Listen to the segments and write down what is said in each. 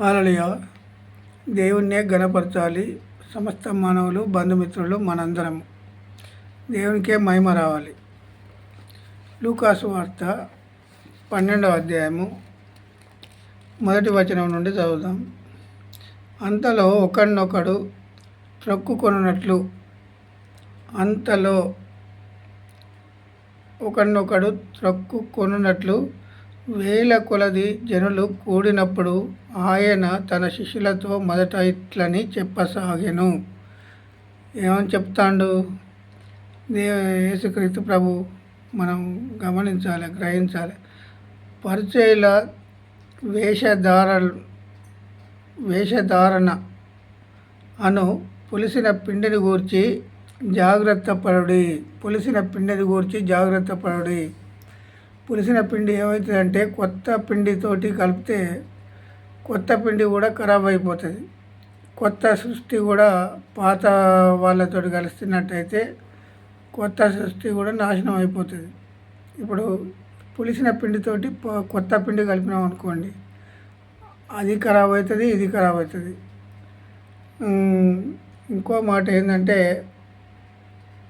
అలలియ దేవుణ్ణే గణపరచాలి సమస్త మానవులు బంధుమిత్రులు మనందరము దేవునికే మహిమ రావాలి. లూకాసు వార్త పన్నెండవ అధ్యాయము. మొదటి వచనం నుండి చదువుదాం. అంతలో ఒకడినొకడు త్రొక్కుకొనున్నట్లు అంతలో ఒకడినొకడు త్రొక్కుకొనున్నట్లు వేల కొలది జనులు కూడినప్పుడు ఆయన తన శిష్యులతో మొదట ఇట్లని చెప్పసాగెను. ఏమని చెప్తాండు? దే యేసుక్రీస్తు ప్రభు మనం గమనించాలి గ్రహించాలి. పరిచయుల వేషధార వేషధారణ అను పులిసిన పిండిని గూర్చి జాగ్రత్త పడుడి పులిసిన పిండిని గూర్చి జాగ్రత్త పడుడి. పులిసిన పిండి ఏమవుతుందంటే కొత్త పిండితోటి కలిపితే కొత్త పిండి కూడా ఖరాబ్ అయిపోతుంది. కొత్త సృష్టి కూడా పాత వాళ్ళతో కలిస్తున్నట్టయితే కొత్త సృష్టి కూడా నాశనం అయిపోతుంది. ఇప్పుడు పులిసిన పిండితోటి కొత్త పిండి కలిపినాం అనుకోండి అది ఖరాబ్ అవుతుంది ఇది ఖరాబ్ అవుతుంది ఇంకో మాట ఏంటంటే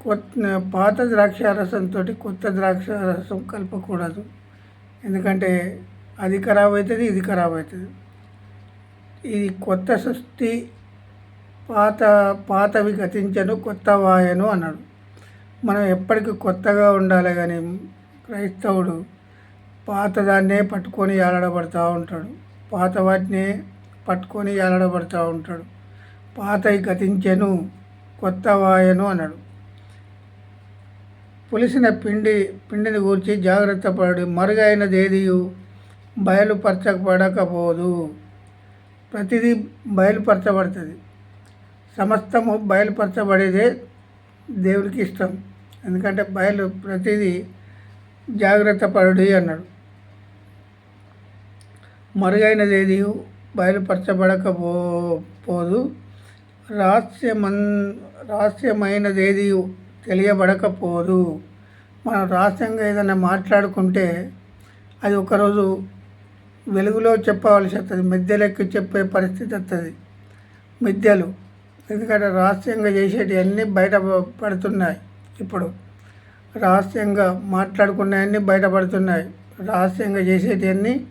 కొత్త పాత ద్రాక్ష రసంతో కొత్త ద్రాక్ష రసం కలపకూడదు. ఎందుకంటే అది ఖరాబ్ అవుతుంది ఇది ఖరాబ్ అవుతుంది ఇది కొత్త సృష్టి పాత పాతవి గతించను కొత్త వాయను అన్నాడు. మనం ఎప్పటికీ కొత్తగా ఉండాలి కానీ క్రైస్తవుడు పాతదాన్నే పట్టుకొని ఏలాడబడుతూ ఉంటాడు. పాత వాటినే పట్టుకొని ఏలాడబడుతూ ఉంటాడు. పాతవి గతించెను కొత్త వాయను అన్నాడు. పులిసిన పిండి పిండిని గూర్చి జాగ్రత్త పడి మరుగైనది ఏది బయలుపరచబడకపోదు. ప్రతిదీ బయలుపరచబడుతుంది. సమస్తము బయలుపరచబడేదే దేవుడికి ఇష్టం ఎందుకంటే బయలు ప్రతిదీ జాగ్రత్త పడుడి అన్నాడు. మరుగైనది ఏది బయలుపరచబడకపో పోదు రహస్యమన్ రహస్యమైనది ఏది తెలియబడకపోదు. మనం రహస్యంగా ఏదైనా మాట్లాడుకుంటే అది ఒకరోజు వెలుగులో చెప్పవలసి వస్తుంది మిద్దెలెక్కి చెప్పే పరిస్థితి వస్తుంది మిద్దెలు ఎందుకంటే రహస్యంగా చేసేటి అన్నీ బయట పడుతున్నాయి ఇప్పుడు. రహస్యంగా మాట్లాడుకున్నవన్నీ బయటపడుతున్నాయి రహస్యంగా చేసేటివన్నీ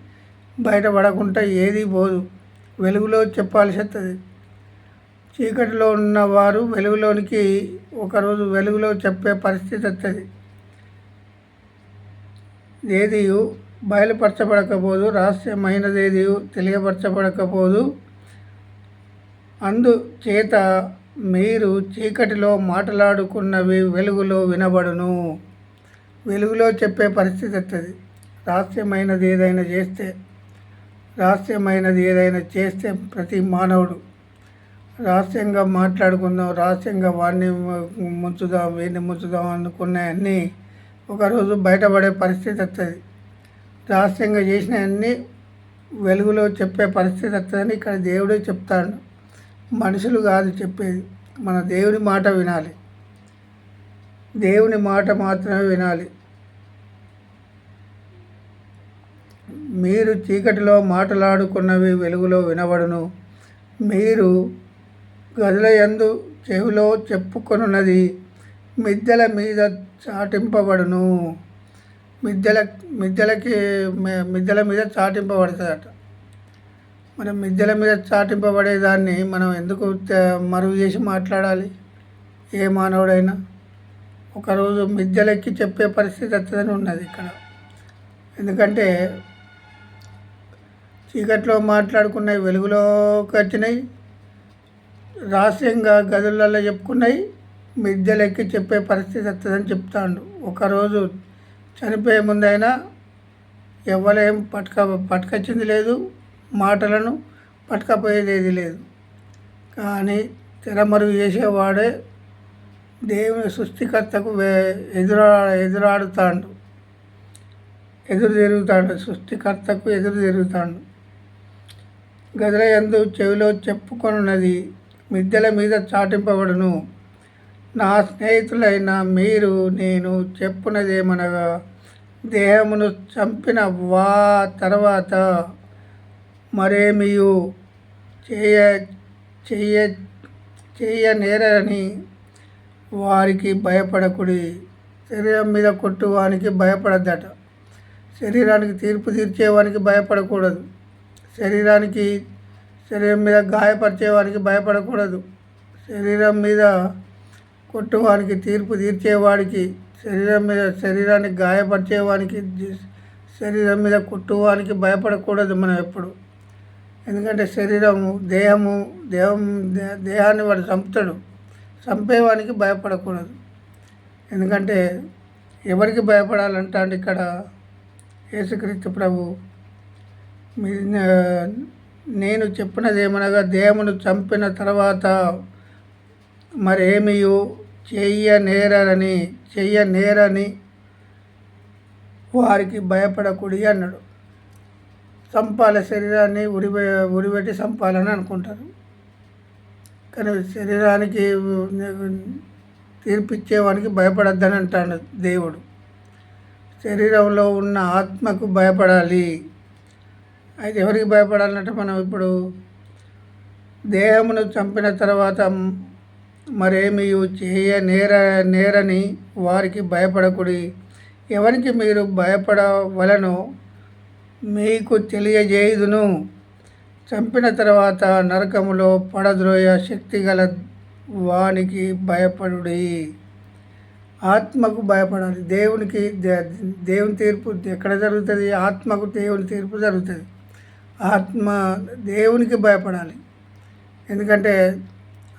బయటపడకుండా ఏది పోదు. వెలుగులో చెప్పాల్సి వస్తుంది చీకటిలో ఉన్నవారు వెలుగులోనికి ఒకరోజు వెలుగులో చెప్పే పరిస్థితి వస్తుంది ఏది బయలుపరచబడకపోదు రహస్యమైనదేది తెలియపరచబడకపోదు. అందుచేత మీరు చీకటిలో మాట్లాడుకున్నవి వెలుగులో వినబడును. వెలుగులో చెప్పే పరిస్థితి వస్తుంది రహస్యమైనది ఏదైనా చేస్తే రహస్యమైనది ఏదైనా చేస్తే ప్రతి మానవుడు రహస్యంగా మాట్లాడుకుందాం రహస్యంగా వాడిని ముంచుదాం వీడిని ముంచుదాం అనుకున్నవన్నీ ఒకరోజు బయటపడే పరిస్థితి వస్తుంది రహస్యంగా చేసినవన్నీ వెలుగులో చెప్పే పరిస్థితి వస్తుందని ఇక్కడ దేవుడే చెప్తాడు. మనుషులు కాదు చెప్పేది. మన దేవుని మాట వినాలి. దేవుని మాట మాత్రమే వినాలి. మీరు చీకటిలో మాట్లాడుకున్నవి వెలుగులో వినబడును. మీరు గదులయందు చెవిలో చెప్పుకొనున్నది మిద్దెల మీద చాటింపబడును. మిద్దెల మిద్దెలకి మిద్దెల మీద చాటింపబడుతుందట. మనం మిద్దెల మీద చాటింపబడేదాన్ని మనం ఎందుకు మరుగు చేసి మాట్లాడాలి? ఏ మానవుడైనా? ఒకరోజు మిద్దెలెక్కి చెప్పే పరిస్థితి వస్తుందని ఉన్నది ఇక్కడ. ఎందుకంటే చీకట్లో మాట్లాడుకున్నవి వెలుగులోకి వచ్చినాయి. రహస్యంగా గదులలో చెప్పుకున్నాయి. మిద్దెలెక్కి చెప్పే పరిస్థితి వస్తుందని చెప్తాడు. ఒకరోజు చనిపోయే ముందైనా ఎవరేం పట్టుక పట్టుకొచ్చింది లేదు. మాటలను పట్టుకపోయేది లేదు. కానీ తెరమరుగు చేసేవాడే దేవుని సృష్టికర్తకు వే ఎదురా ఎదురాడుతాడు. ఎదురు తిరుగుతాడు. సృష్టికర్తకు ఎదురు తిరుగుతాడు. గదుల ఎందు చెవిలో చెప్పుకొనున్నది మిద్దెల మీద చాటింపబడును. నా స్నేహితులైన మీరు నేను చెప్పునదేమనగా దేహమును చంపిన వా తర్వాత మరేమియు చేయ చెయ్య చెయ్యనేరని వారికి భయపడకుడి. శరీరం మీద కొట్టువానికి భయపడద్దట. శరీరానికి తీర్పు తీర్చేవానికి భయపడకూడదు. శరీరానికి శరీరం మీద గాయపరిచేవానికి భయపడకూడదు. శరీరం మీద కొట్టువానికి తీర్పు తీర్చేవాడికి శరీరం మీద శరీరాన్ని గాయపరిచేవానికి శరీరం మీద కొట్టువానికి భయపడకూడదు మనం ఎప్పుడు. ఎందుకంటే శరీరము దేహము దేహం దే- దేహాన్ని వాడు చంపుతాడు. చంపేవానికి భయపడకూడదు. ఎందుకంటే ఎవరికి భయపడాలంటే ఇక్కడ? యేసుక్రీస్తు ప్రభు. మీ నేను చెప్పినది ఏమనగా చంపిన తర్వాత మరేమీ చెయ్యనేరని చెయ్యనేరని వారికి భయపడకూడి అన్నాడు. చంపాల శరీరాన్ని ఉరివే ఉరిపెట్టి చంపాలని అనుకుంటారు. కానీ శరీరానికి తీర్పిచ్చేవానికి భయపడద్దని అంటాడు దేవుడు. శరీరంలో ఉన్న ఆత్మకు భయపడాలి. అయితే ఎవరికి భయపడాలంటే మనం ఇప్పుడు దేహమును చంపిన తర్వాత మరేమి చేయ నేర నేరని వారికి భయపడకుడి. ఎవరికి మీరు భయపడవలను మీకు తెలియజేయుదును. చంపిన తర్వాత నరకములో పడద్రోయ శక్తి గల వానికి భయపడుడి. ఆత్మకు భయపడాలి. దేవునికి దేవుని తీర్పు ఎక్కడ జరుగుతుంది? ఆత్మకు దేవుని తీర్పు జరుగుతుంది. ఆత్మ దేవునికి భయపడాలి. ఎందుకంటే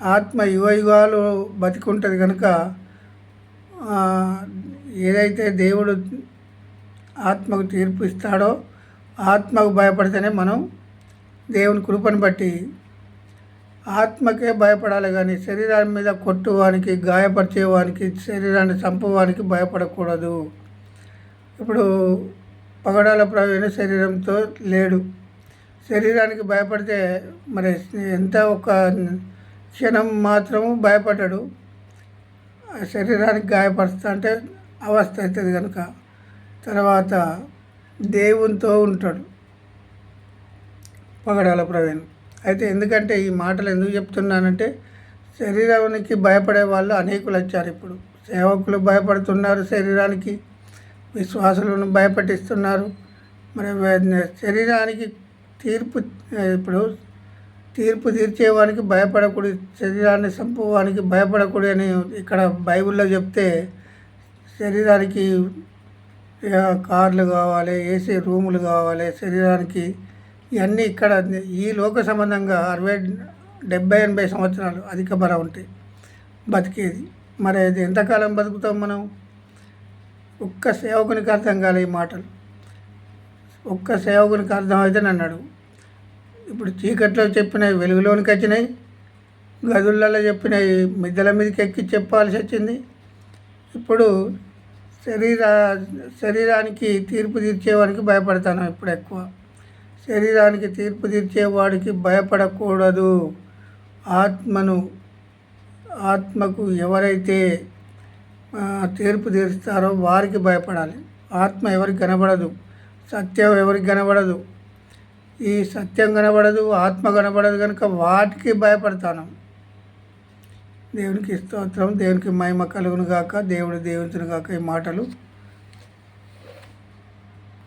ఆత్మ యుగ యుగాలు బతికుంటుంది కనుక ఏదైతే దేవుడు ఆత్మకు తీర్పు ఇస్తాడో ఆత్మకు భయపడితేనే మనం దేవుని కృపను బట్టి ఆత్మకే భయపడాలి కానీ శరీరాన్ని మీద కొట్టువానికి గాయపరిచేవానికి శరీరాన్ని చంపవానికి భయపడకూడదు. ఇప్పుడు పగడాల ప్రవీణ శరీరంతో లేడు. శరీరానికి భయపడితే మరి ఎంత ఒక క్షణం మాత్రము భయపడ్డాడు. ఆ శరీరానికి గాయపరుస్తా అంటే అవస్థ అవుతుంది కనుక తర్వాత దేవునితో ఉంటాడు. పగడాల ప్రవీణ్. అయితే ఎందుకంటే ఈ మాటలు ఎందుకు చెప్తున్నానంటే శరీరానికి భయపడే వాళ్ళు అనేకులు వచ్చారు ఇప్పుడు. సేవకులు భయపడుతున్నారు శరీరానికి. విశ్వాసులను భయపెట్టిస్తున్నారు. మరి శరీరానికి తీర్పు ఇప్పుడు తీర్పు తీర్చేవానికి భయపడకూడదు శరీరాన్ని చంపువానికి భయపడకూడదు అని ఇక్కడ బైబిల్లో చెప్తే శరీరానికి కార్లు కావాలి ఏసీ రూములు కావాలి శరీరానికి ఇవన్నీ ఇక్కడ ఈ లోక సంబంధంగా అరవై డెబ్బై ఎనభై సంవత్సరాలు అధిక బలం ఉంటాయి బతికేది. మరి అది ఎంతకాలం బతుకుతాం మనం? ఒక్క సేవకునికి అర్థం కాలే ఈ మాటలు. ఒక్క సేవకునికి అర్థమైతే అన్నాడు ఇప్పుడు చీకట్లో చెప్పినవి వెలుగులోనికి వచ్చినాయి గదులలో చెప్పినవి మిద్దెల మీదకి ఎక్కి చెప్పాల్సి వచ్చింది. ఇప్పుడు శరీర శరీరానికి తీర్పు తీర్చేవాడికి భయపడతాను ఇప్పుడు ఎక్కువ. శరీరానికి తీర్పు తీర్చేవాడికి భయపడకూడదు. ఆత్మను ఆత్మకు ఎవరైతే తీర్పు తీరుస్తారో వారికి భయపడాలి. ఆత్మ ఎవరికి కనబడదు. సత్యం ఎవరికి కనబడదు. ఈ సత్యం కనబడదు ఆత్మ కనబడదు కనుక వాటికి భయపడతాను. దేవునికి స్తోత్రం దేవునికి మహిమ కలుగును గాక దేవుడు దేవుతును గాక ఈ మాటలు